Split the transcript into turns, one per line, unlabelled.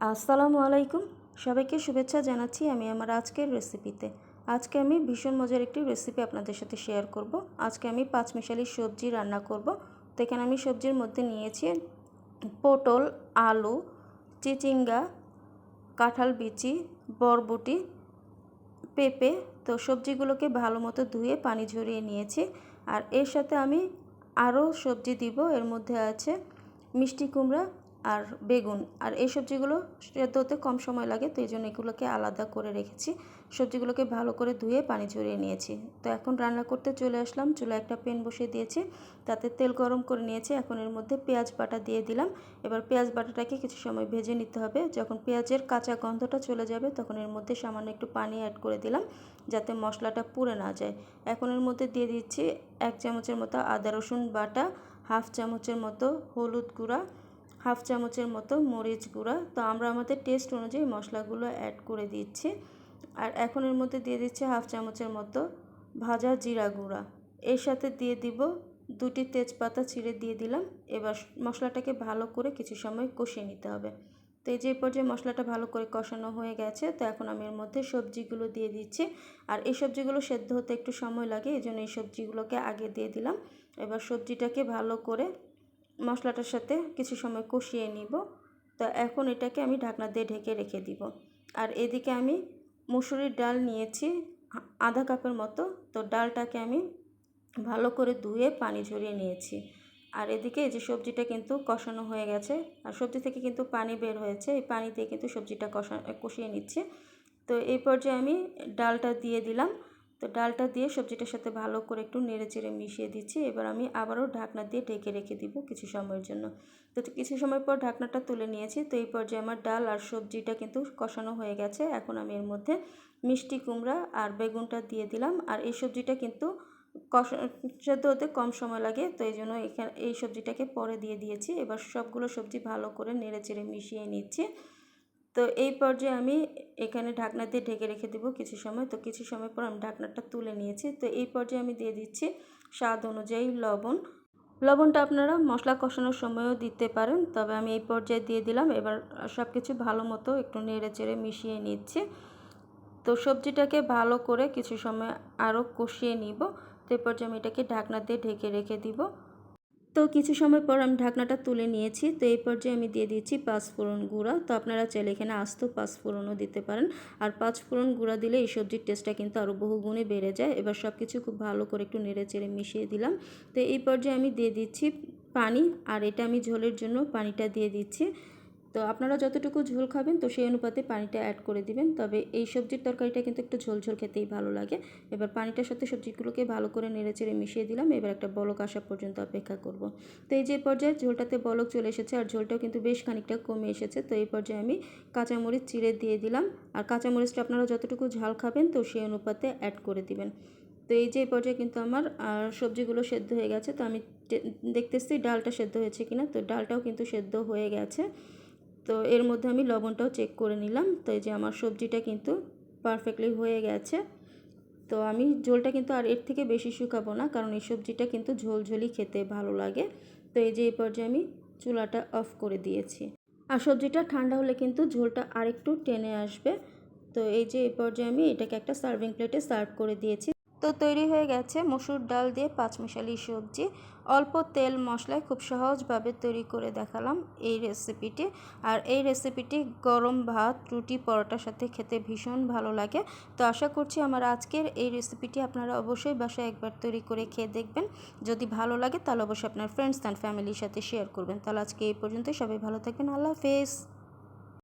আসসালামু আলাইকুম। সবাইকে শুভেচ্ছা জানাচ্ছি আমি আমার আজকের রেসিপিতে আজকে আমি ভীষণ মজার একটি রেসিপি আপনাদের সাথে শেয়ার করব। আজকে আমি পাঁচমিশালি সবজি রান্না করব। তো এখানে আমি সবজির মধ্যে নিয়েছি পটল, আলু, চিচিঙ্গা, কাঁঠাল বিচি, বরবটি, পেঁপে। তো সবজিগুলোকে ভালো মতো ধুয়ে পানি ঝরিয়ে নিয়েছি। আর এর সাথে আমি আরও সবজি দিব। এর মধ্যে আছে মিষ্টি কুমড়া আর বেগুন। আর এই সবজিগুলো সেদ্ধ হতে কম সময় লাগে, তো এই জন্য এগুলোকে আলাদা করে রেখেছি। সবজিগুলোকে ভালো করে ধুয়ে পানি ঝরিয়ে নিয়েছি। তো এখন রান্না করতে চলে আসলাম। চুলা একটা প্যান বসিয়ে দিয়েছি। তাতে তেল গরম করে নিয়েছি। এখন এর মধ্যে পেঁয়াজ বাটা দিয়ে দিলাম। এবার পেঁয়াজ বাটাটাকে কিছু সময় ভেজে নিতে হবে। যখন পেঁয়াজের কাঁচা গন্ধটা চলে যাবে, তখন এর মধ্যে সামান্য একটু পানি অ্যাড করে দিলাম, যাতে মশলাটা পুড়ে না যায়। এখন এর মধ্যে দিয়ে দিচ্ছি এক চামচের মতো আদা রসুন বাটা, হাফ চামচের মতো হলুদ গুঁড়া হাফ চামচের মতো মরিচ গুঁড়া। তো আমরা আমাদের টেস্ট অনুযায়ী মশলাগুলো অ্যাড করে দিচ্ছি। আর এখন এর মধ্যে দিয়ে দিচ্ছি হাফ চামচের মতো ভাজা জিরা গুঁড়া। এর সাথে দিয়ে দিব দুটি তেজপাতা ছিঁড়ে দিয়ে দিলাম। এবার মশলাটাকে ভালো করে কিছু সময় কষিয়ে নিতে হবে। তো এই যে পর্যায়ে মশলাটা ভালো করে কষানো হয়ে গেছে, তো এখন আমি এর মধ্যে সবজিগুলো দিয়ে দিচ্ছি। আর এই সবজিগুলো সেদ্ধ হতে একটু সময় লাগে এই জন্য এই সবজিগুলোকে আগে দিয়ে দিলাম। এবার সবজিটাকে ভালো করে মশলাটার সাথে কিছু সময় কষিয়ে নিব। তো এখন এটাকে আমি ঢাকনা দিয়ে ঢেকে রেখে দিব। আর এদিকে আমি মুসুরির ডাল নিয়েছি আধা কাপের মতো। তো ডালটাকে আমি ভালো করে ধুয়ে পানি ঝরিয়ে নিয়েছি। আর এদিকে এই যে সবজিটা কিন্তু কষানো হয়ে গেছে। আর সবজি থেকে কিন্তু পানি বের হয়েছে। এই পানি দিয়ে কিন্তু সবজিটা কষা, কষিয়ে নিচ্ছে। তো এই পর্যায়ে আমি ডালটা দিয়ে দিলাম। তো ডালটা দিয়ে সবজিটার সাথে ভালো করে একটু নেড়ে চেড়ে মিশিয়ে দিচ্ছি। এবার আমি আবারও ঢাকনা দিয়ে ঢেকে রেখে দিব কিছু সময়ের জন্য। তো কিছু সময় পর ঢাকনাটা তুলে নিয়েছি। তো এই পর্যায়ে আমার ডাল আর সবজিটা কিন্তু কষানো হয়ে গেছে। এখন আমি এর মধ্যে মিষ্টি কুমড়া আর বেগুনটা দিয়ে দিলাম। আর এই সবজিটা কিন্তু কষা হতে কম সময় লাগে। তো এই জন্য এখানে এই সবজিটাকে পরে দিয়ে দিয়েছি। এবার সবগুলো সবজি ভালো করে নেড়ে চেড়ে মিশিয়ে নিচ্ছি। তো এই পর্যায়ে আমি এখানে ঢাকনা দিয়ে ঢেকে রেখে দেবো কিছু সময়। তো কিছু সময় পর আমি ঢাকনাটা তুলে নিয়েছি। তো এই পর্যায়ে আমি দিয়ে দিচ্ছি স্বাদ অনুযায়ী লবণ। লবণটা আপনারা মশলা কষানোর সময়ও দিতে পারেন, তবে আমি এই পর্যায়ে দিয়ে দিলাম। এবার সব কিছু ভালো মতো একটু নেড়ে চেড়ে মিশিয়ে নিচ্ছি। তো সবজিটাকে ভালো করে কিছু সময় আরও কষিয়ে নিব। তো এই পর্যায়ে আমি এটাকে ঢাকনা দিয়ে ঢেকে রেখে দিব। তো কিছু সময় পর আমি ঢাকনাটা তুলে নিয়েছি। তো এই পর্যায়ে আমি দিয়ে দিচ্ছি পাঁচফোড়ন গুঁড়া। তো আপনারা চাইলে এখানে আস্ত পাঁচফোড়নও দিতে পারেন। আর পাঁচফোড়ন গুঁড়া দিলে এই সবজির টেস্টটা কিন্তু আরও বহু গুণে বেড়ে যায়। এবার সব কিছু খুব ভালো করে একটু নেড়ে চেড়ে মিশিয়ে দিলাম। তো এই পর্যায়ে আমি দিয়ে দিচ্ছি পানি। আর এটা আমি ঝোলের জন্য পানিটা দিয়ে দিচ্ছি। তো আপনারা যতটুকু ঝোল খাবেন তো সেই অনুপাতে পানিটা অ্যাড করে দিবেন। তবে এই সবজির তরকারিটা কিন্তু একটু ঝোল ঝোল খেতেই ভালো লাগে। এবার পানিটার সাথে সবজিগুলোকে ভালো করে নেড়ে চেড়ে মিশিয়ে দিলাম। এবার একটা বলক আসা পর্যন্ত অপেক্ষা করব। তো এই যে পর্যায়ে ঝোলটাতে বলক চলে এসেছে আর ঝোলটাও কিন্তু বেশ খানিকটা কমে এসেছে। তো এই পর্যায়ে আমি কাঁচামরিচ চিড়ে দিয়ে দিলাম। আর কাঁচামরিচটা আপনারা যতটুকু ঝাল খাবেন তো সেই অনুপাতে অ্যাড করে দিবেন। তো এই যে পর্যায়ে কিন্তু আমার সবজিগুলো সেদ্ধ হয়ে গেছে। তো আমি দেখতেছি ডালটা সেদ্ধ হয়েছে কিনা। তো ডালটাও কিন্তু সেদ্ধ হয়ে গেছে। তো এর মধ্যে আমি লবণটাও চেক করে নিলাম। তো এই যে আমার সবজিটা কিন্তু পারফেক্টলি হয়ে গেছে। তো আমি ঝোলটা কিন্তু আর এর থেকে বেশি শুকাবো না, কারণ এই সবজিটা কিন্তু ঝোলঝোলই খেতে ভালো লাগে। তো এই যে এই পর্যায়ে আমি চুলাটা অফ করে দিয়েছি। আর সবজিটা ঠান্ডা হলে কিন্তু ঝোলটা আরেকটু টেনে আসবে। তো এই যে এই পর্যায়ে আমি এটাকে একটা সার্ভিং প্লেটে সার্ভ করে দিয়েছি। তো তৈরি হয়ে গেছে মসুর ডাল দিয়ে পাঁচমিশালি সবজি। অল্প তেল মশলায় খুব সহজভাবে তৈরি করে দেখালাম এই রেসিপিটি আর এই রেসিপিটি গরম ভাত, রুটি, পরোটার সাথে খেতে ভীষণ ভালো লাগে। তো আশা করছি আমার আজকের এই রেসিপিটি আপনারা অবশ্যই বাসায় একবার তৈরি করে খেয়ে দেখবেন। যদি ভালো লাগে তাহলে অবশ্যই আপনার ফ্রেন্ডস অ্যান্ড ফ্যামিলির সাথে শেয়ার করবেন। তাহলে আজকে এই পর্যন্ত সবাই ভালো থাকবেন। আল্লাহ হাফেজ।